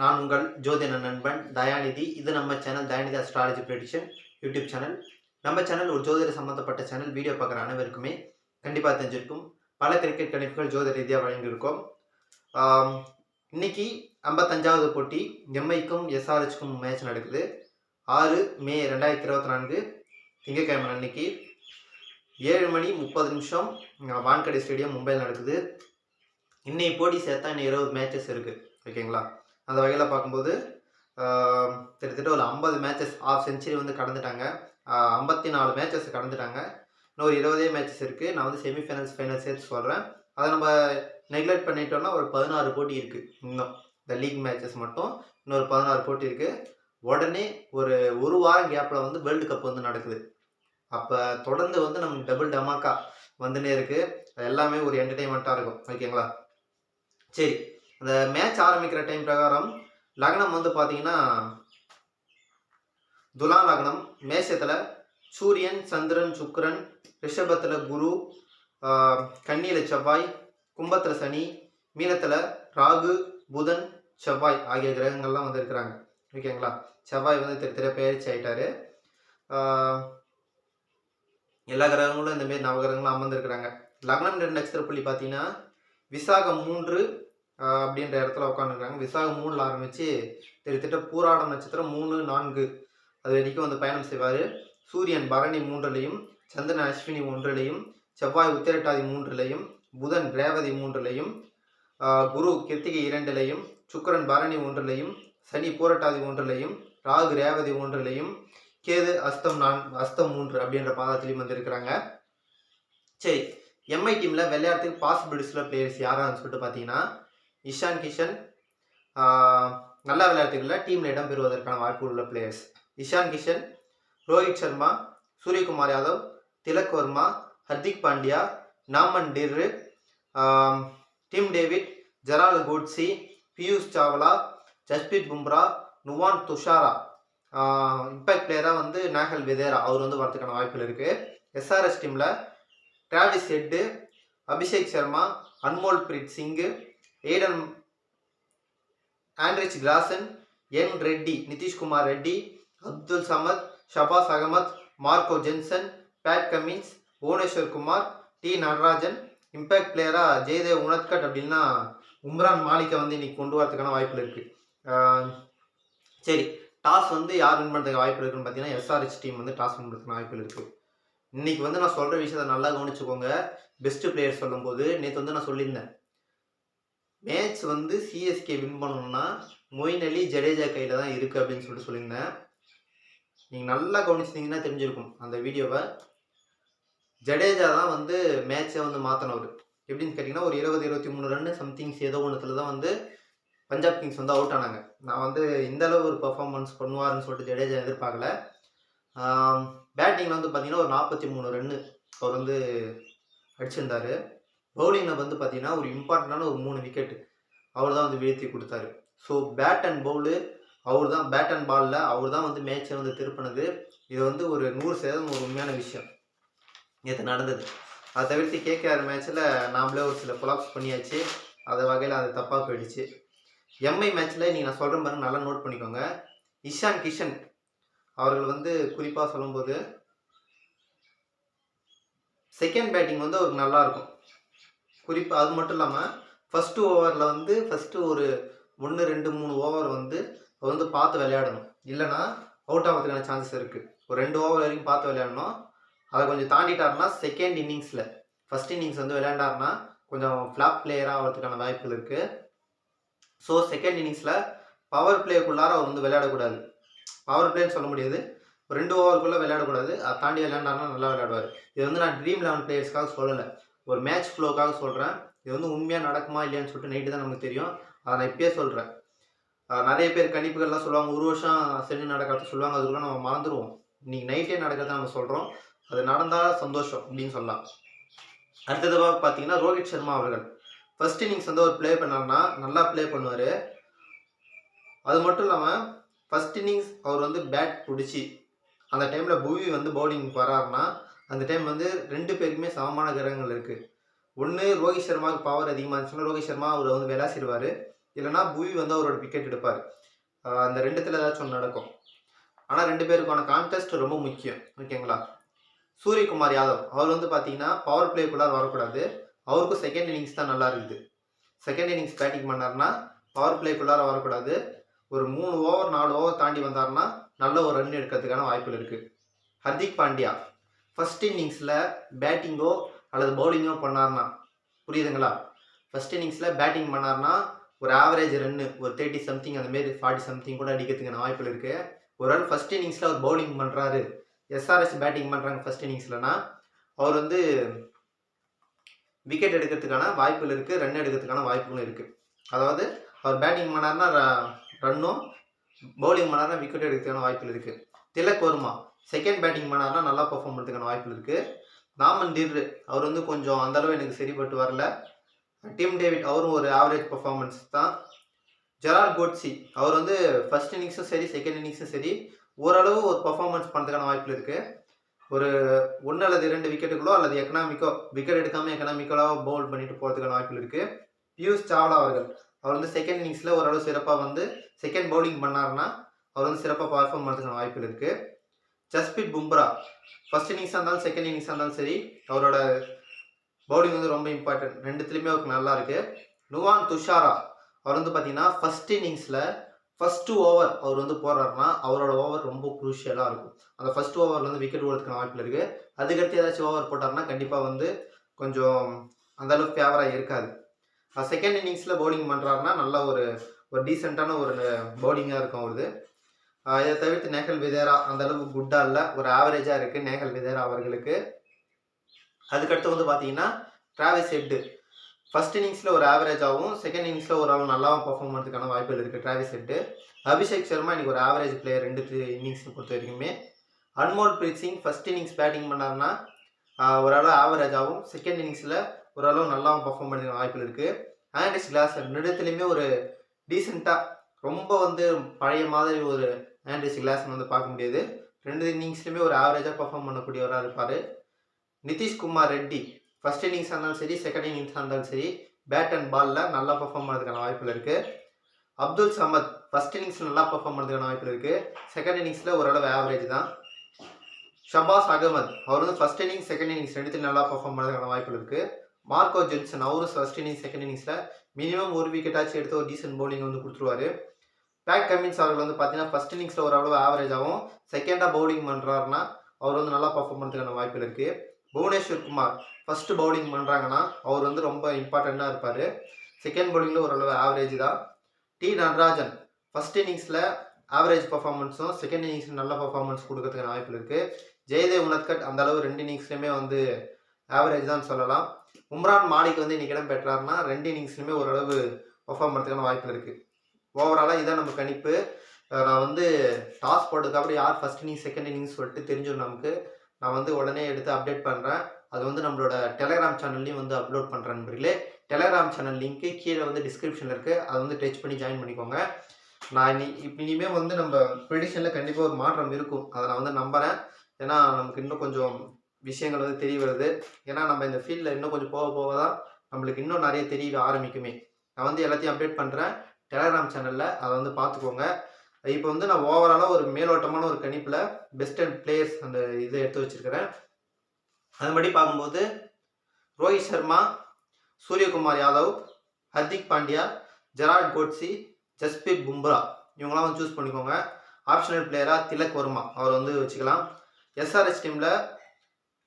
நான் உங்கள் ஜோதின நண்பன் தயாநிதி. இது நம்ம channel Dayanidhi astrology prediction YouTube channel நம்ம சேனல் ஒரு ஜோதிட சம்மந்தப்பட்ட சேனல் வீடியோ பார்க்குற அனைவருக்குமே கண்டிப்பாக தெரிஞ்சிருக்கும். பல கிரிக்கெட் கணிப்புகள் ஜோதிட ரீதியாக வழங்கியிருக்கோம். இன்னைக்கு ஐம்பத்தஞ்சாவது போட்டி எம்ஐக்கும் எஸ்ஆர்ஹெச்க்கும் மேட்ச் நடக்குது. ஆறு மே ரெண்டாயிரத்தி இருபத்தி நான்கு திங்கட்கிழமை அன்னைக்கு ஏழு மணி முப்பது நிமிஷம் வான்கடை ஸ்டேடியம் மும்பையில் நடக்குது. இன்னைக்கு போட்டி சேர்த்தா இன்னும் இருபது மேட்சஸ் இருக்குது ஓகேங்களா? அந்த வகையில் பார்க்கும்போது கிட்டத்தட்ட ஒரு ஐம்பது மேட்சஸ் ஆஃப் செஞ்சுரி வந்து கடந்துட்டாங்க. ஐம்பத்தி நாலு மேட்சஸ் கடந்துட்டாங்க. இன்னொரு இருபதே மேட்சஸ் இருக்குது நான் வந்து செமிஃபைனல்ஸ் ஃபைனல் சேர்த்து சொல்கிறேன் அதை நம்ம நெக்லெக்ட் பண்ணிட்டோம்னா ஒரு பதினாறு போட்டி இருக்குது இன்னும் இந்த லீக் மேட்சஸ் மட்டும். இன்னொரு பதினாறு போட்டி இருக்குது உடனே ஒரு ஒரு வாரம் கேப்பில் வந்து வேர்ல்டு கப் வந்து நடக்குது. அப்போ தொடர்ந்து வந்து நமக்கு டபுள் டமாக்கா வந்துனே இருக்குது எல்லாமே ஒரு என்டர்டெயின்மெண்ட்டாக இருக்கும். ஓகேங்களா சரி. அந்த மேட்ச் ஆரம்பிக்கிற டைம் பிரகாரம் லக்னம் வந்து பார்த்தீங்கன்னா துலா லக்னம் மேஷத்தில் சூரியன் சந்திரன் சுக்கரன் ரிஷபத்தில் குரு கண்ணியில் செவ்வாய் கும்பத்தில் சனி மீனத்தில் ராகு புதன் செவ்வாய் ஆகிய கிரகங்கள்லாம் வந்து இருக்கிறாங்க. ஓகேங்களா செவ்வாய் வந்து திரு திரு பயிற்சி ஆகிட்டாரு எல்லா கிரகங்களும் இந்தமாரி நவகிரகங்களும் அமர்ந்திருக்கிறாங்க. லக்னம் ரெண்டு நட்சத்திர புள்ளி பார்த்தீங்கன்னா விசாகம் மூன்று அப்படின்ற இடத்துல உட்காந்துருக்காங்க விசாகம் மூணில் ஆரம்பித்து திட்டத்தட்ட பூராடம் நட்சத்திரம் மூணு நான்கு. அது வரைக்கும் வந்து பயணம் செய்வார். சூரியன் பரணி மூன்றிலையும் சந்திரன் அஸ்வினி ஒன்றிலையும் செவ்வாய் உத்திரட்டாதி மூன்றிலையும் புதன் ரேவதி மூன்றிலையும் குரு கிருத்திகை இரண்டிலையும் சுக்கரன் பரணி ஒன்றிலையும் சனி பூரட்டாதி ஒன்றிலையும் ராகு ரேவதி ஒன்றிலையும் கேது அஸ்தம் நான் அஸ்தம் மூன்று அப்படின்ற பாதத்திலையும் வந்திருக்கிறாங்க சரி எம்ஐ டீமில் விளையாட்டுக்கு பாசிபிலிட்டிஸில் பிளேயர்ஸ் யாரான்னு சொல்லிட்டு பார்த்தீங்கன்னா இஷான் கிஷன். நல்ல விளையாட்டுகளில் டீமில் இடம் பெறுவதற்கான வாய்ப்பு உள்ள players Ishan Kishan Rohit Sharma Suryakumar Yadav Tilak Varma Hardik Pandya Naman Dhir Tim David Gerald Coetzee Piyush Chawla Jasprit Bumrah Nuwan Thushara. Impact பிளேயராக வந்து நேகல் விதேரா. அவர் வந்து வரதுக்கான வாய்ப்புகள் இருக்குது எஸ்ஆர்எஸ் டீமில் Travis Head Abhishek Sharma Anmolpreet Singh Aiden Anrich Klaasen N Reddy Nitish Kumar Reddy Abdul Samad Shahbaz Ahmed Marco Jansen Pat Cummins Bhuvneshwar Kumar T Natarajan impact பிளேயராக ஜெயதேவ் உனத்கட் அப்படின்னா உம்ரான் மாலிக்கை வந்து இன்னைக்கு கொண்டு வரதுக்கான வாய்ப்புகள் இருக்குது சரி டாஸ் வந்து யார் வின் பண்ணுறதுக்கு வாய்ப்பு இருக்குன்னு பார்த்தீங்கன்னா எஸ்ஆர்ஹெச் டீம் வந்து டாஸ் வின் பண்ணுறதுக்கு வாய்ப்பு இருக்குது இன்னைக்கு வந்து நான் சொல்கிற விஷயத்தை நல்லா கவனிச்சுக்கோங்க. பெஸ்ட்டு பிளேயர் சொல்லும்போது நேற்று வந்து நான் சொல்லியிருந்தேன். மேட்ச் வந்து சிஎஸ்கே வின் பண்ணணும்னா மொயின் அலி ஜடேஜா கையில் தான் இருக்குது அப்படின்னு சொல்லிட்டு சொல்லியிருந்தேன். நீங்கள் நல்லா கவனிச்சிங்கன்னா தெரிஞ்சிருக்கும் அந்த வீடியோவை. ஜடேஜா தான் வந்து மேட்சை வந்து மாற்றினவர் எப்படின்னு கேட்டிங்கன்னா ஒரு இருபது இருபத்தி மூணு ரன்னு சம்திங்ஸ் ஏதோ ஒன்றுத்துல தான் வந்து பஞ்சாப் கிங்ஸ் வந்து அவுட் ஆனாங்க. நான் வந்து இந்த அளவு ஒரு பர்ஃபார்மன்ஸ் பண்ணுவாருன்னு சொல்லிட்டு ஜடேஜா எதிர்பார்க்கல. பேட்டிங்கில் வந்து பார்த்தீங்கன்னா ஒரு நாற்பத்தி மூணு ரன்னு அவர் வந்து அடிச்சிருந்தார். பவுலிங்கில் வந்து பார்த்தீங்கன்னா ஒரு இம்பார்ட்டண்டான ஒரு மூணு விக்கெட் அவர் தான் வந்து வீழ்த்தி கொடுத்தாரு. ஸோ பேட் அண்ட் பவுலு அவர் தான் பேட் அண்ட் பாலில் அவர் தான் வந்து மேட்சை வந்து திருப்பினது. இது வந்து ஒரு நூறு சதவீதம் ஒரு உண்மையான விஷயம். நேற்று நடந்தது. அதை தவிர்த்து கேகேஆர் மேட்ச்சில் நாமளே ஒரு சில கொலாப்ஸ் பண்ணியாச்சு. அதை வகையில் அது தப்பாக போயிடுச்சு. எம்ஐ மேட்ச்சில் நீங்கள் நான் சொல்கிற மாதிரி நல்லா நோட் பண்ணிக்கோங்க. இஷான் கிஷன் அவர்கள் வந்து குறிப்பாக சொல்லும்போது செகண்ட் பேட்டிங் வந்து அவருக்கு நல்லாயிருக்கும் குறிப்பாக அது மட்டும் இல்லாமல் ஃபஸ்ட்டு ஓவரில் வந்து ஃபஸ்ட்டு ஒரு ஒன்று ரெண்டு மூணு ஓவர் வந்து வந்து பார்த்து விளையாடணும். இல்லைன்னா அவுட் ஆகிறதுக்கான சான்சஸ் இருக்குது ஒரு ரெண்டு ஓவர் வரைக்கும் பார்த்து விளையாடணும். அதை கொஞ்சம் தாண்டிட்டாருன்னா செகண்ட் இன்னிங்ஸில் ஃபஸ்ட் இன்னிங்ஸ் வந்து விளையாண்டாருன்னா கொஞ்சம் ஃப்ளாப் பிளேயராக ஆகிறதுக்கான வாய்ப்புகள் இருக்குது ஸோ செகண்ட் இன்னிங்ஸில் பவர் பிளேக்குள்ளார அவர் வந்து விளையாடக்கூடாது. பவர் பிளேன்னு சொல்ல முடியாது. ஒரு ரெண்டு ஓவருக்குள்ளே விளையாடக்கூடாது. அதை தாண்டி விளையாண்டாருன்னா நல்லா விளையாடுவார். இது வந்து நான் ட்ரீம் லெவன் பிளேயர்ஸ்க்காக சொல்லலை. ஒரு மேட்ச் ஃப்ளோக்காக சொல்கிறேன் இது வந்து உண்மையாக நடக்குமா இல்லையான்னு சொல்லிட்டு நைட்டு தான் நமக்கு தெரியும். அதை நான் இப்பயே சொல்கிறேன் நிறைய பேர் கணிப்புகள்லாம் சொல்லுவாங்க. ஒரு வருஷம் சென்று நடக்கிறது சொல்லுவாங்க. அதுக்குள்ள நம்ம மறந்துடுவோம் இன்னைக்கு நைட்டே நடக்கிறத நம்ம சொல்கிறோம் அது நடந்தால் சந்தோஷம் அப்படின்னு சொல்லலாம். அடுத்ததாக பார்த்தீங்கன்னா ரோஹித் சர்மா அவர்கள். ஃபர்ஸ்ட் இன்னிங்ஸ் வந்து அவர் ப்ளே பண்ணார்னா நல்லா ப்ளே பண்ணுவார். அது மட்டும் இல்லாமல் ஃபர்ஸ்ட் இன்னிங்ஸ் அவர் வந்து பேட் பிடிச்சி அந்த டைமில் புவி வந்து பவுலிங் வராருன்னா அந்த டைம் வந்து ரெண்டு பேருக்குமே சமமான கிரகங்கள் இருக்குது ஒன்று ரோஹித் சர்மாவுக்கு பவர் அதிகமாக இருந்துச்சுன்னா ரோஹித் சர்மா அவர் வந்து விளாசிடுவார் இல்லைன்னா புவி வந்து அவரோட விக்கெட் எடுப்பார். அந்த ரெண்டுத்தில் ஏதாச்சும் ஒன்று நடக்கும். ஆனால் ரெண்டு பேருக்கான கான்டெஸ்ட் ரொம்ப முக்கியம். ஓகேங்களா சூரியகுமார் யாதவ் அவர் வந்து பார்த்தீங்கன்னா பவர் பிளேக்குள்ளார வரக்கூடாது. அவருக்கும் செகண்ட் இன்னிங்ஸ் தான் நல்லா இருக்குது. செகண்ட் இன்னிங்ஸ் பேட்டிங் பண்ணார்னா பவர் பிளேக்குள்ளார வரக்கூடாது. ஒரு மூணு ஓவர் நாலு ஓவர் தாண்டி வந்தார்னா நல்ல ஒரு ரன் எடுக்கிறதுக்கான வாய்ப்புகள் இருக்குது ஹர்திக் பாண்டியா ஃபர்ஸ்ட் இன்னிங்ஸில் பேட்டிங்கோ அல்லது பவுலிங்கோ பண்ணார்னா புரியுதுங்களா? ஃபஸ்ட் இன்னிங்ஸில் பேட்டிங் பண்ணார்னா ஒரு ஆவரேஜ் ரன்னு ஒரு தேர்ட்டி சம்திங் அந்த மாதிரி ஃபார்ட்டி சம்திங் கூட அடிக்கிறதுக்கான வாய்ப்புகள் இருக்குது ஒரு ஆள் ஃபஸ்ட் இன்னிங்ஸில் அவர் பவுலிங் பண்ணுறாரு எஸ்ஆர்எஸ் பேட்டிங் பண்ணுறாங்க ஃபர்ஸ்ட் இன்னிங்ஸ்லனா அவர் வந்து விக்கெட் எடுக்கிறதுக்கான வாய்ப்புகள் இருக்குது ரன் எடுக்கிறதுக்கான வாய்ப்புகளும் இருக்குது அதாவது அவர் பேட்டிங் பண்ணார்னா ரன்னும் பவுலிங் பண்ணார்னா விக்கெட் எடுக்கிறதுக்கான வாய்ப்புகள் இருக்குது திலக் வருமா செகண்ட் பேட்டிங் பண்ணார்னா நல்லா பர்ஃபார்ம் பண்ணுறதுக்கான வாய்ப்பு இருக்குது நாமன் டிர் அவர் வந்து கொஞ்சம் அந்தளவு எனக்கு சரிப்பட்டு வரல. டிம் டேவிட் அவரும் ஒரு ஆவரேஜ் பர்ஃபார்மன்ஸ் தான். ஜெரால் கோட்ஸி அவர் வந்து ஃபர்ஸ்ட் இன்னிங்ஸும் சரி செகண்ட் இன்னிங்ஸும் சரி ஓரளவு ஒரு பர்ஃபார்மன்ஸ் பண்ணுறதுக்கான வாய்ப்பு இருக்குது ஒரு ஒன்று அல்லது இரண்டு விக்கெட்டுகளோ அல்லது எக்கனாமிக்கோ விக்கெட் எடுக்காமல் எக்கனாமிக்கலோ பவுல் பண்ணிட்டு போகிறதுக்கான வாய்ப்பு இருக்குது பியூஷ் சாவ்லா அவர்கள் அவர் வந்து செகண்ட் இன்னிங்ஸில் ஓரளவு சிறப்பாக வந்து செகண்ட் பவுலிங் பண்ணாருன்னா அவர் வந்து சிறப்பாக பர்ஃபார்ம் பண்ணுறதுக்கான வாய்ப்பு இருக்குது ஜஸ்பிரித் பும்ரா. ஃபர்ஸ்ட் இன்னிங்ஸாக இருந்தாலும் செகண்ட் இன்னிங்ஸாக இருந்தாலும் சரி அவரோட பவுலிங் வந்து ரொம்ப இம்பார்ட்டன்ட் ரெண்டுத்துலேயுமே அவருக்கு நல்லா இருக்குது நுவான் துஷாரா அவர் வந்து பார்த்தீங்கன்னா ஃபர்ஸ்ட் இன்னிங்ஸில் ஃபஸ்ட்டு ஓவர் அவர் வந்து போடுறாருன்னா அவரோட ஓவர் ரொம்ப குரூஷியலாக இருக்கும். அந்த ஃபர்ஸ்ட் ஓவரில் வந்து விக்கெட் ஓடுறதுக்கான வாய்ப்பில் இருக்குது அதுக்கடுத்து ஏதாச்சும் ஓவர் போட்டார்னா கண்டிப்பாக வந்து கொஞ்சம் அந்தளவுக்கு ஃபேவராக இருக்காது. செகண்ட் இன்னிங்ஸில் பவுலிங் பண்ணுறாருன்னா நல்ல ஒரு ஒரு டீசெண்டான ஒரு பவுலிங்காக இருக்கும் அவருது. இதை தவிர்த்து நேகல் விதேரா அந்த அளவுக்கு குட்டாக இல்லை. ஒரு ஆவரேஜாக இருக்குது நேகல் விதேரா அவர்களுக்கு. அதுக்கடுத்து வந்து பார்த்தீங்கன்னா டிராவிஸ் ஹெட்டு ஃபர்ஸ்ட் இன்னிங்ஸில் ஒரு ஆவரேஜாகவும் செகண்ட் இன்னிங்ஸில் ஒரு ஆள் நல்லாவும் பர்ஃபார்ம் பண்ணுறதுக்கான வாய்ப்புகள் இருக்குது டிராவிஸ் ஹெட்டு அபிஷேக் சர்மா இன்னைக்கு ஒரு ஆவரேஜ் பிளேயர் ரெண்டு இன்னிங்ஸை பொறுத்த வரைக்குமே. Anmolpreet Singh first innings batting பண்ணாருன்னா ஓரளவு ஆவரேஜாகவும் செகண்ட் இன்னிங்ஸில் ஓரளவு நல்லாவும் பர்ஃபார்ம் பண்ணுறதுக்கு வாய்ப்புகள் இருக்குது ஆண்டிஸ் கிளாஸ் ரெண்டுத்துலேயுமே ஒரு டீசெண்டாக ரொம்ப வந்து பழைய மாதிரி ஒரு ஆண்ட்ரிஸ் கிளாஸ் வந்து பார்க்க முடியாது. ரெண்டு இன்னிங்ஸ்லையுமே ஒரு ஆவரேஜாக பர்ஃபார்ம் பண்ணக்கூடியவராக இருப்பார். நிதிஷ்குமார் ரெட்டி ஃபர்ஸ்ட் இன்னிங்ஸாக இருந்தாலும் சரி செகண்ட் இன்னிங்ஸாக இருந்தாலும் சரி பேட் அண்ட் பாலில் நல்லா பர்ஃபார்ம் பண்ணுறதுக்கான வாய்ப்பில் இருக்குது அப்துல் சமத் ஃபர்ஸ்ட் இன்னிங்ஸில் நல்லா பர்ஃபார்ம் பண்ணுறதுக்கான வாய்ப்பில் இருக்குது செகண்ட் இன்னிங்ஸில் ஓரளவு ஆவரேஜ் தான். ஷபாஸ் அகமது அவர் வந்து ஃபஸ்ட் இன்னிங்ஸ் செகண்ட் இன்னிங்ஸ் ரெண்டுத்தையும் நல்லா பர்ஃபார்ம் பண்ணுறதுக்கான வாய்ப்புகள் இருக்குது மார்க்கோ ஜென்சன் அவரும் ஃபஸ்ட் இன்னிங்ஸ் செகண்ட் இன்னிங்ஸில் மினிமம் ஒரு விக்கெட்டாச்சும் எடுத்து ஒரு டீசென்ட் பவுலிங் வந்து கொடுத்துருவாரு. பேக் கமின்ஸ் அவர்கள் வந்து பார்த்தீங்கன்னா ஃபர்ஸ்ட் இன்னிங்ஸில் ஓரளவு ஆவரேஜாகவும் செகண்டாக பவுலிங் பண்ணுறாருன்னா அவர் வந்து நல்லா பர்ஃபார்ம் பண்ணுறதுக்கான வாய்ப்பு இருக்குது புவனேஸ்வர் குமார் ஃபர்ஸ்ட் பவுலிங் பண்ணுறாங்கன்னா அவர் வந்து ரொம்ப இம்பார்ட்டண்ட்டாக இருப்பார். செகண்ட் பவுலிங்கில் ஓரளவு ஆவரேஜ் தான். டி நடராஜன் ஃபர்ஸ்ட் இன்னிங்ஸில் ஆவரேஜ் பர்ஃபார்மன்ஸும் செகண்ட் இன்னிங்ஸில் நல்ல பர்ஃபார்மன்ஸ் கொடுக்கறதுக்கான வாய்ப்பு இருக்குது ஜெயதேவ் உனத்கட் அந்த அளவு ரெண்டு இன்னிங்ஸ்லையுமே வந்து ஆவரேஜ் தான் சொல்லலாம். உம்ரான் மாலிக் வந்து இன்னைக்கு இடம் பெற்றாருன்னா ரெண்டு இன்னிங்ஸ்லையுமே ஓரளவு பர்ஃபார்ம் பண்ணுறதுக்கான வாய்ப்பு இருக்குது ஓவராலாக இதான் நம்ம கணிப்பு. நான் வந்து டாஸ் போட்டதுக்கப்புறம் யார் ஃபர்ஸ்ட் இன்னிங் செகண்ட் இன்னிங்ஸ் சொல்லிட்டு தெரிஞ்சிடும் நமக்கு. நான் வந்து உடனே எடுத்து அப்டேட் பண்ணுறேன் அது வந்து நம்மளோட டெலகிராம் சேனல்லையும் வந்து அப்லோட் பண்ணுறேன் நண்பர்களே. டெலகிராம் சேனல் லிங்க்கு கீழே வந்து டிஸ்கிரிப்ஷனில் இருக்குது அதை வந்து டச் பண்ணி ஜாயின் பண்ணிக்கோங்க. நான் இனி இப்போ இனிமேல் வந்து நம்ம ப்ரெடிஷனில் கண்டிப்பாக ஒரு மாற்றம் இருக்கும். அதை நான் வந்து நம்புகிறேன் ஏன்னா நமக்கு இன்னும் கொஞ்சம் விஷயங்கள் வந்து தெரிய வருது. ஏன்னா நம்ம இந்த ஃபீல்டில் இன்னும் கொஞ்சம் போக போக தான் நம்மளுக்கு இன்னும் நிறைய தெரிய ஆரம்பிக்குமே. நான் வந்து எல்லாத்தையும் அப்டேட் பண்ணுறேன் டெலகிராம் சேனலில் அதை வந்து பார்த்துக்கோங்க. இப்போ வந்து நான் ஓவராலாக ஒரு மேலோட்டமான ஒரு கணிப்பில் பெஸ்ட் அண்ட் பிளேயர்ஸ் அந்த இதை எடுத்து வச்சிருக்கிறேன். அதுபடி பார்க்கும்போது ரோஹித் சர்மா சூரியகுமார் யாதவ் ஹர்திக் பாண்டியா ஜெராட் கோட்ஸி ஜஸ்பீத் பும்ரா. இவங்களாம் வந்து சூஸ் பண்ணிக்கோங்க. ஆப்ஷனல் பிளேயராக திலக் வர்மா. அவர் வந்து வச்சுக்கலாம். எஸ்ஆர்எஸ் டீமில்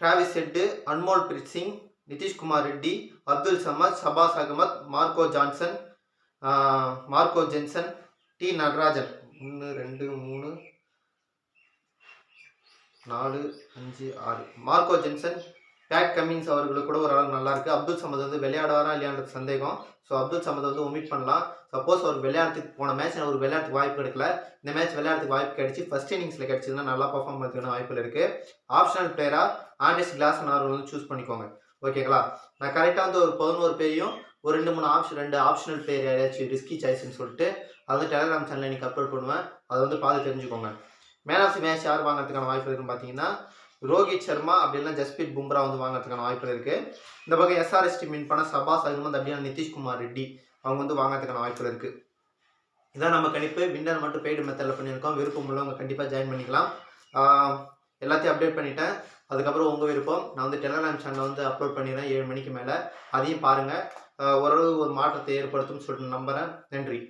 Travis Head Anmolpreet Singh Nitish Kumar Reddy Abdul Samad Shahbaz Ahmed Marco Johnson Marco Jansen T Natarajan. ஒன்று ரெண்டு மூணு நாலு அஞ்சு ஆறு. மார்க்கோ ஜென்சன் பேட் கமின்ஸ் அவர்களுக்கு கூட ஒரு அளவு நல்லாயிருக்கு அப்துல் சமத் வந்து விளையாடுவாரா இல்லையான்றது சந்தேகம். ஸோ அப்துல் சமத் வந்து ஒமிட் பண்ணலாம். சப்போஸ் அவர் விளையாடுறதுக்கு போன மேட்ச் ஒரு விளையாடுறதுக்கு வாய்ப்பு கிடைக்கல இந்த மேட்ச் விளையாடுறதுக்கு வாய்ப்பு கிடைச்சி ஃபர்ஸ்ட் இன்னிங்ஸில் கிடைச்சதுன்னா நல்லா பர்ஃபார்ம் பண்ணுறதுக்கான வாய்ப்புகள் இருக்குது ஆப்ஷனல் பிளேயராக ஆண்டிஸ் கிளாஸ் நார்வல் வந்து சூஸ் பண்ணிக்கோங்க. ஓகேங்களா? நான் கரெக்டாக வந்து ஒரு பதினோரு பேரையும் ஒரு ரெண்டு மூணு ஆப்ஷன் ரெண்டு ஆப்ஷனல் பேர் யாரையாச்சும் ரிஸ்கி சாய்ஸ்னு சொல்லிட்டு அது வந்து டெலிகிராம் சேனலில் இன்னைக்கு அப்லோட் பண்ணுவேன். அதை வந்து பார்த்து தெரிஞ்சுக்கோங்க. மேன் ஆஃப் தி மேட்ச் யார் வாங்குறதுக்கான வாய்ப்பு இருக்குன்னு பார்த்தீங்கன்னா ரோஹித் சர்மா அப்படி ஜஸ்பீத் பும்ரா வந்து வாங்குறதுக்கான வாய்ப்பு இருக்குது இந்த பக்கம் எஸ்ஆர்எஸ்டி மீன் பண்ண சபாஸ் அகமது அப்படின்னா நிதிஷ்குமார் ரெட்டி அவங்க வந்து வாங்குறதுக்கான வாய்ப்பு இருக்குது இதான் நம்ம கணிப்பு. வின்னர் மட்டும் பெய்டு மெத்தடில் பண்ணியிருக்கோம். விருப்பம் உள்ளவங்க கண்டிப்பாக ஜாயின் பண்ணிக்கலாம். எல்லாத்தையும் அப்டேட் பண்ணிட்டேன். அதுக்கப்புறம் உங்கள் விருப்பம். நான் வந்து டெலகிராம் சேனலில் வந்து அப்லோட் பண்ணிடுறேன் ஏழு மணிக்கு மேலே. அதையும் பாருங்கள் ஓரளவு ஒரு மாற்றத்தை ஏற்படுத்தும்னு சொல்லிட்டு நம்புகிறேன் நன்றி.